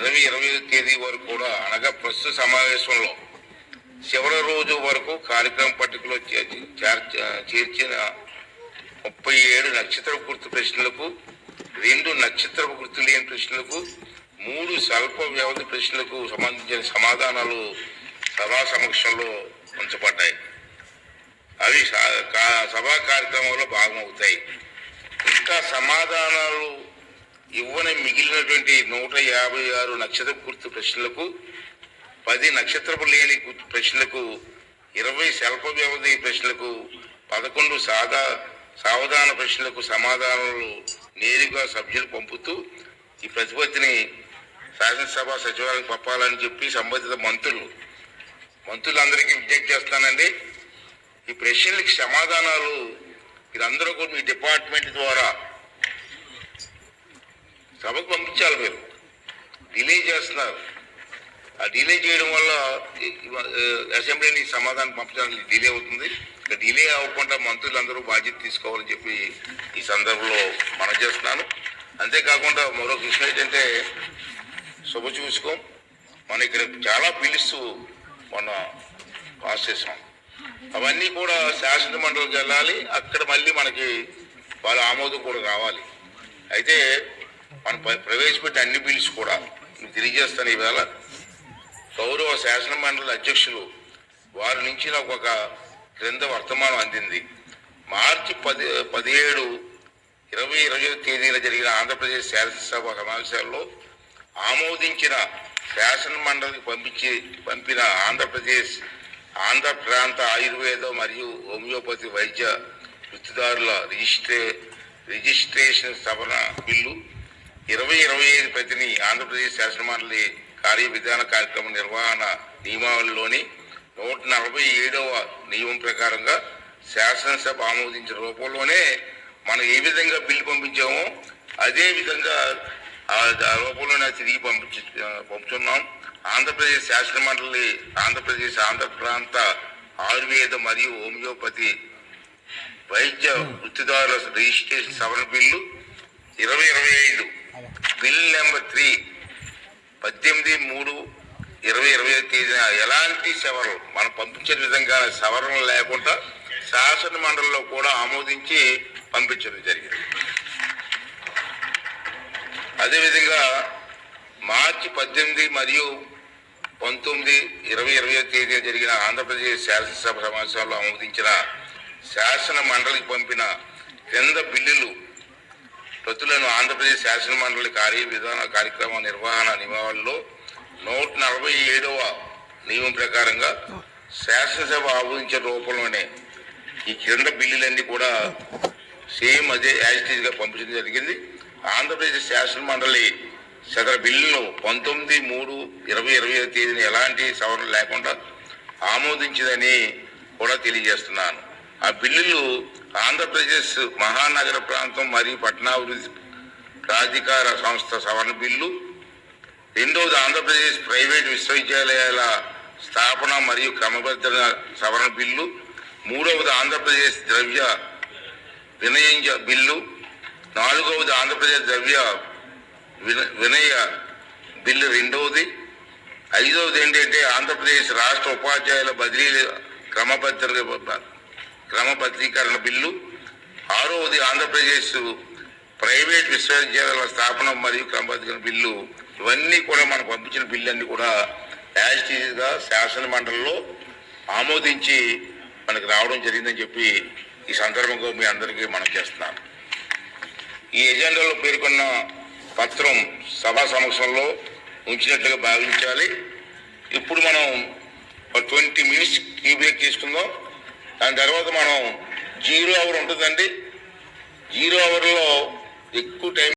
ఇరవై ఇరవై తేదీ వరకు కూడా అనగా ప్రస్తుత సమావేశంలో చివరి రోజు వరకు కార్యక్రమం పట్టికలో చేర్చి- చేర్చిన ముప్పై ఏడు నక్షత్ర గుర్తు ప్రశ్నలకు రెండు నక్షత్ర గుర్తు లేని ప్రశ్నలకు మూడు స్వల్ప వ్యవధి ప్రశ్నలకు సంబంధించిన సమాధానాలు సభా సమక్షంలో ఉంచబడ్డాయి. అవి సభా కార్యక్రమంలో భాగమవుతాయి. ఇంకా సమాధానాలు ఇవ్వని మిగిలినటువంటి నూట యాభై ఆరు నక్షత్ర గుర్తు ప్రశ్నలకు పది నక్షత్రపు లేని గుర్తు ప్రశ్నలకు ఇరవై స్వల్ప వ్యవధి ప్రశ్నలకు పదకొండు సాదా సావధాన ప్రశ్నలకు సమాధానాలు నేరుగా సభ్యులు పంపుతూ ఈ ప్రతిపత్తిని శాసనసభ సచివాలయం పంపాలని చెప్పి సంబంధిత మంత్రులు మంత్రులందరికీ విజ్ఞప్తి చేస్తానండి ఈ ప్రశ్నలకి సమాధానాలు మీరందరూ కూడా మీ డిపార్ట్మెంట్ ద్వారా సభకు పంపించాలి మీరు. డిలే చేస్తున్నారు. ఆ డిలే చేయడం వల్ల అసెంబ్లీని సమాధానం పంపించడానికి డిలే అవుతుంది. ఇక డిలే అవ్వకుండా మంత్రులందరూ బాధ్యత తీసుకోవాలని చెప్పి ఈ సందర్భంలో మనం చేస్తున్నాను. అంతేకాకుండా మరొక విషయం ఏంటంటే శుభ చూసుకోం మనం ఇక్కడ చాలా పిలుస్తూ మొన్న పాస్ చేసాం అవన్నీ కూడా శాసన మండలికి వెళ్ళాలి. అక్కడ మళ్ళీ మనకి వాళ్ళ ఆమోదం కూడా కావాలి అయితే మనం ప్ర- ప్రవేశపెట్టిన అన్ని బిల్స్ కూడా మీకు తెలియజేస్తాను ఈవేళ గౌరవ శాసన మండలి అధ్యక్షులు వారి నుంచి నాకు ఒక క్రింద వర్తమానం అందింది. మార్చి పది పదిహేడు ఇరవై ఇరవై తేదీన జరిగిన ఆంధ్రప్రదేశ్ శాసనసభ సమావేశాల్లో ఆమోదించిన శాసన మండలికి పంపించి పంపిన ఆంధ్రప్రదేశ్ ఆంధ్ర ప్రాంత ఆయుర్వేద మరియు హోమియోపతి వైద్య వృత్తిదారుల రిజిస్ట్రే రిజిస్ట్రేషన్ సవరణ బిల్లు ఇరవై ఇరవై ఐదు ప్రతిని ఆంధ్రప్రదేశ్ శాసనమండలి కార్య విధాన కార్యక్రమ నిర్వహణ నియమావళిలోని నూట నలభై ఏడవ నియమం ప్రకారంగా శాసనసభ ఆమోదించిన రూపంలోనే మనం ఏ విధంగా బిల్లు పంపించామో అదే విధంగా ఆ రూపంలోనే తిరిగి పంపించి పంపుతున్నాం. ఆంధ్రప్రదేశ్ శాసన మండలి ఆంధ్రప్రదేశ్ ఆంధ్ర ప్రాంత ఆయుర్వేద మరియు హోమియోపతి వైద్య వృత్తిదారుల రిజిస్ట్రేషన్ సవరణ బిల్లు ఇరవై ఇరవై ఐదు బిల్ నెంబర్ త్రీ పద్దెనిమిది మూడు ఇరవై ఇరవై ఐదు తేదీన ఎలాంటి సవరణ మనం పంపించిన విధంగా సవరణ లేకుండా శాసన మండలిలో కూడా ఆమోదించి పంపించడం జరిగింది. అదేవిధంగా మార్చి పద్దెనిమిది మరియు పంతొమ్మిది ఇరవై ఇరవై తేదీన జరిగిన ఆంధ్రప్రదేశ్ శాసనసభ సమావేశంలో ఆమోదించిన శాసన మండలికి పంపిన క్రింద బిల్లులు ప్రతులను ఆంధ్రప్రదేశ్ శాసన మండలి కార్య విధాన కార్యక్రమ నిర్వహణ నియమావళిలో నూట నలభై ఏడవ నియమం ప్రకారంగా శాసనసభ ఆమోదించిన రూపంలోనే ఈ క్రింద బిల్లులన్నీ కూడా సేమ్ అదే యాజిటీజ్గా పంపించడం జరిగింది. ఆంధ్రప్రదేశ్ శాసన మండలి సదర బిల్లును పంతొమ్మిది మూడు ఇరవై ఇరవై తేదీన ఎలాంటి సవరణ లేకుండా ఆమోదించిందని కూడా తెలియజేస్తున్నాను. ఆ బిల్లులు ఆంధ్రప్రదేశ్ మహానగర ప్రాంతం మరియు పట్టణాభివృద్ధి ప్రాధికార సంస్థ సవరణ బిల్లు రెండవది ఆంధ్రప్రదేశ్ ప్రైవేట్ విశ్వవిద్యాలయాల స్థాపన మరియు క్రమబద్ధ సవరణ బిల్లు మూడవది ఆంధ్రప్రదేశ్ ద్రవ్య వినయ బిల్లు నాలుగవది ఆంధ్రప్రదేశ్ ద్రవ్య విన- వినయ బిల్లు రెండవది ఐదవది ఏంటంటే ఆంధ్రప్రదేశ్ రాష్ట్ర ఉపాధ్యాయుల బదిలీ క్రమబద్ధ క్రమబద్ధీకరణ బిల్లు ఆరవది ఆంధ్రప్రదేశ్ ప్రైవేట్ విశ్వవిద్యాలయాల స్థాపన మరియు క్రమబద్ధీకరణ బిల్లు ఇవన్నీ కూడా మనం పంపించిన బిల్లు అన్ని కూడా యాజిటీగా శాసన మండలిలో ఆమోదించి మనకి రావడం జరిగిందని చెప్పి ఈ సందర్భంగా మీ అందరికీ మనం చేస్తున్నాను ఈ ఎజెండాలో పేర్కొన్న పత్రం సభా సమక్షంలో ఉంచినట్లుగా భావించాలి. ఇప్పుడు మనం ట్వంటీ మినిట్స్ కీ బ్రేక్ తీసుకుందాం. దాని తర్వాత మనం జీరో అవర్ ఉంటుందండి. జీరో అవర్లో ఎక్కువ టైం